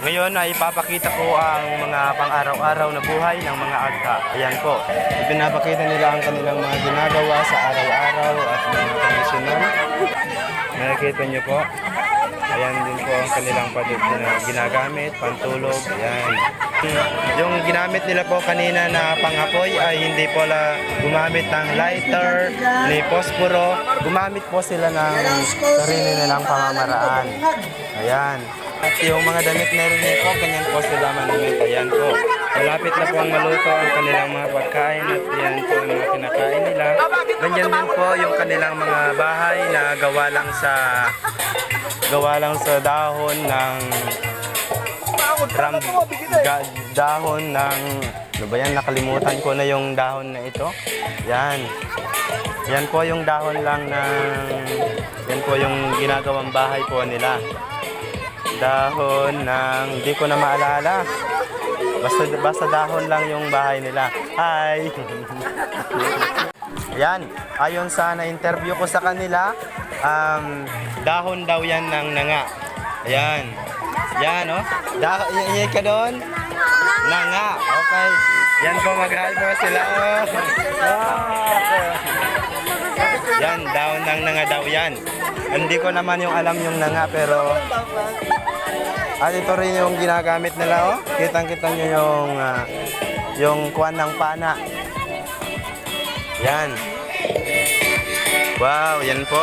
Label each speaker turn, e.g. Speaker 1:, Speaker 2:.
Speaker 1: Ngayon ay ipapakita ko ang mga pang-araw-araw na buhay ng mga agka. Ayan po. Pinapakita nila ang kanilang mga ginagawa sa araw-araw at mga tradisyonal. Nakikita niyo po. Ayan din po ang kanilang padud na ginagamit, pantulog. Ayan. Yung ginamit nila po kanina na pangapoy ay hindi po la gumamit ng lighter, ni posporo. Gumamit po sila ng sarili nilang pamamaraan. Ayan. At yung mga damit na rin po, ganyan po sila manamit. Ayan po. Malapit na po ang maluto ang kanilang mga pagkain at yan po ang mga kinakain nila. Ganyan din po yung kanilang mga bahay na gawa lang sa gawa lang sa dahon ng ram, ga, dahon ng ano ba yan? Nakalimutan ko na yung dahon na ito. Yan. Yan po yung dahon lang ng yan po yung ginagawang bahay po nila. Dahon ng hindi ko na maalala. Basta basta dahon lang yung bahay nila. Hi. Yan, ayon sa na-interview ko sa kanila, um, dahon daw yan ng nanga. Ayan. Yan, oh. Da iyan ka doon? Nanga. Okay. Yan po, mag-hi sila. Oh. Yan, dahon ng nanga daw yan. Hindi ko naman yung alam yung nanga, pero... At ito rin yung ginagamit nila, oh. Kitang-kita nyo yung... ah, yung kuwan ng pana. Yan. Wow, yan po.